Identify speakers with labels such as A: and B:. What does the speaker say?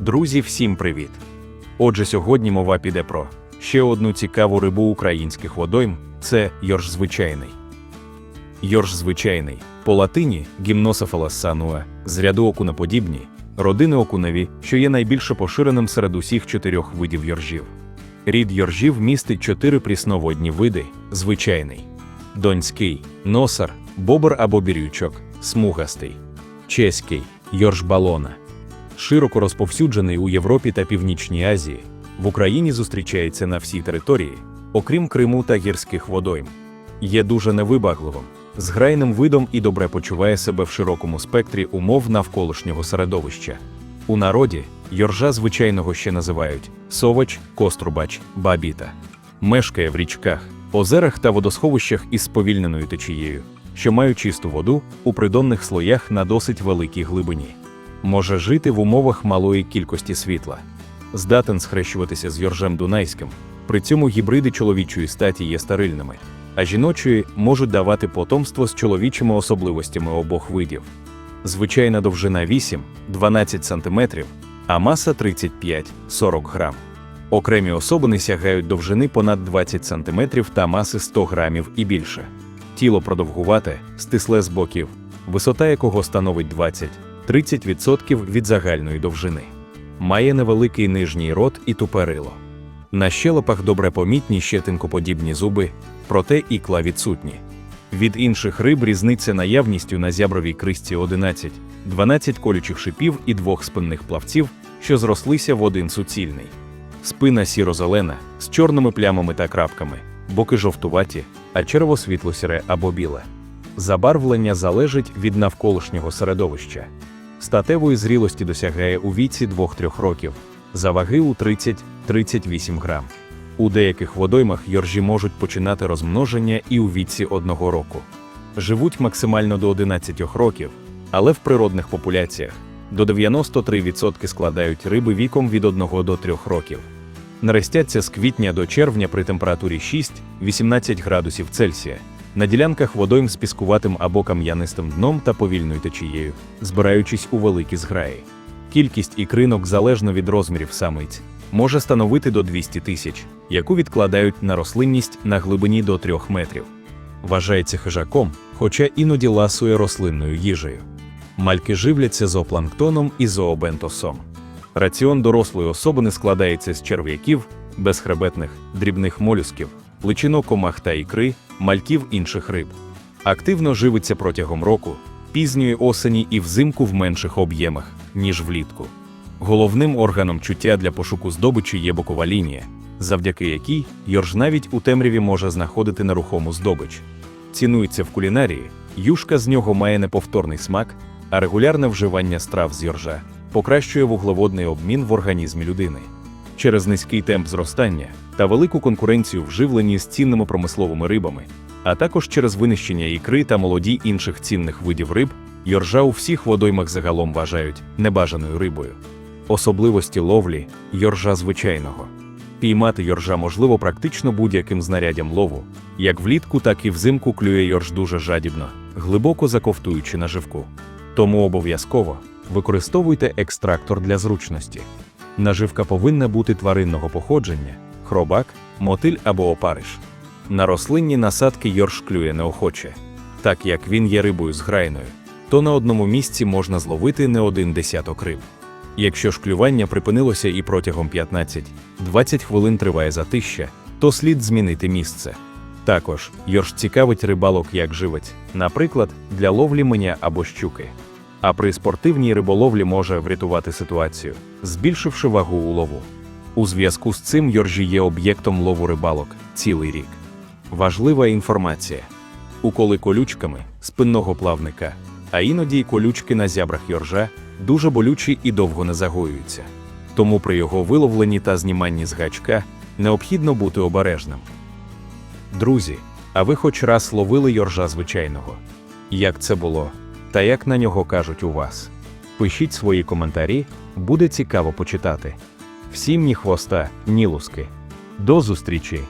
A: Друзі, всім привіт! Отже, сьогодні мова піде про ще одну цікаву рибу українських водойм це йорш звичайний. Йорш звичайний по латині гімнософалас сануа з ряду окуноподібні, родини окуневі, що є найбільше поширеним серед усіх чотирьох видів йоржів. Рід йоржів містить чотири прісноводні види: звичайний, донський, носар, бобр або бірючок, смугастий, чеський, йорш балона. Широко розповсюджений у Європі та Північній Азії. В Україні зустрічається на всій території, окрім Криму та гірських водойм. Є дуже невибагливим, зграйним видом і добре почуває себе в широкому спектрі умов навколишнього середовища. У народі йоржа звичайного ще називають совач, кострубач, бабіта. Мешкає в річках, озерах та водосховищах із сповільненою течією, що мають чисту воду у придонних слоях на досить великій глибині. Може жити в умовах малої кількості світла. Здатен схрещуватися з йоржем дунайським, при цьому гібриди чоловічої статі є стерильними, а жіночої можуть давати потомство з чоловічими особливостями обох видів. Звичайна довжина 8-12 см, а маса 35-40 грам. Окремі особини сягають довжини понад 20 см та маси 100 грамів і більше. Тіло продовгувате, стисле з боків, висота якого становить 20-30% від загальної довжини. Має невеликий нижній рот і туперило. На щелепах добре помітні щетинкоподібні зуби, проте ікла відсутні. Від інших риб різниця наявністю на зябровій кристі 11, 12 колючих шипів і двох спинних плавців, що зрослися в один суцільний. Спина сіро-зелена, з чорними плямами та крапками, боки жовтуваті, а черво світло-сіре або біле. Забарвлення залежить від навколишнього середовища. Статевої зрілості досягає у віці 2-3 років, за ваги у 30-38 грам. У деяких водоймах йоржі можуть починати розмноження і у віці одного року. Живуть максимально до 11 років, але в природних популяціях до 93% складають риби віком від 1 до 3 років. Нерестяться з квітня до червня при температурі 6-18 градусів Цельсія. На ділянках водойм з піскуватим або кам'янистим дном та повільною течією, збираючись у великі зграї. Кількість ікринок залежно від розмірів самиць може становити до 200 тисяч, яку відкладають на рослинність на глибині до 3 метрів. Вважається хижаком, хоча іноді ласує рослинною їжею. Мальки живляться зоопланктоном і зообентосом. Раціон дорослої особини складається з черв'яків, безхребетних, дрібних молюсків, личинок комах та ікри, мальків інших риб. Активно живиться протягом року, пізньої осені і взимку в менших об'ємах, ніж влітку. Головним органом чуття для пошуку здобичі є бокова лінія, завдяки якій йорж навіть у темряві може знаходити нерухому здобич. Цінується в кулінарії, юшка з нього має неповторний смак, а регулярне вживання страв з йоржа покращує вуглеводний обмін в організмі людини. Через низький темп зростання та велику конкуренцію в живленні з цінними промисловими рибами, а також через винищення ікри та молоді інших цінних видів риб, йоржа у всіх водоймах загалом вважають небажаною рибою. Особливості ловлі йоржа звичайного. Піймати йоржа можливо практично будь-яким знаряддям лову, як влітку, так і взимку клює йорж дуже жадібно, глибоко заковтуючи наживку. Тому обов'язково використовуйте екстрактор для зручності. Наживка повинна бути тваринного походження, хробак, мотиль або опариш. На рослинні насадки йорш клює неохоче. Так як він є рибою зграйною, то на одному місці можна зловити не один десяток риб. Якщо ж клювання припинилося і протягом 15-20 хвилин триває затища, то слід змінити місце. Також йорш цікавить рибалок як живець, наприклад, для ловлі меня або щуки. А при спортивній риболовлі може врятувати ситуацію, збільшивши вагу улову. У зв'язку з цим йоржі є об'єктом лову рибалок цілий рік. Важлива інформація: уколи колючками спинного плавника, а іноді й колючки на зябрах йоржа дуже болючі і довго не загоюються. Тому при його виловленні та зніманні з гачка необхідно бути обережним. Друзі, а ви хоч раз ловили йоржа звичайного? Як це було? Та як на нього кажуть у вас? Пишіть свої коментарі, буде цікаво почитати. Всім ні хвоста, ні луски. До зустрічі!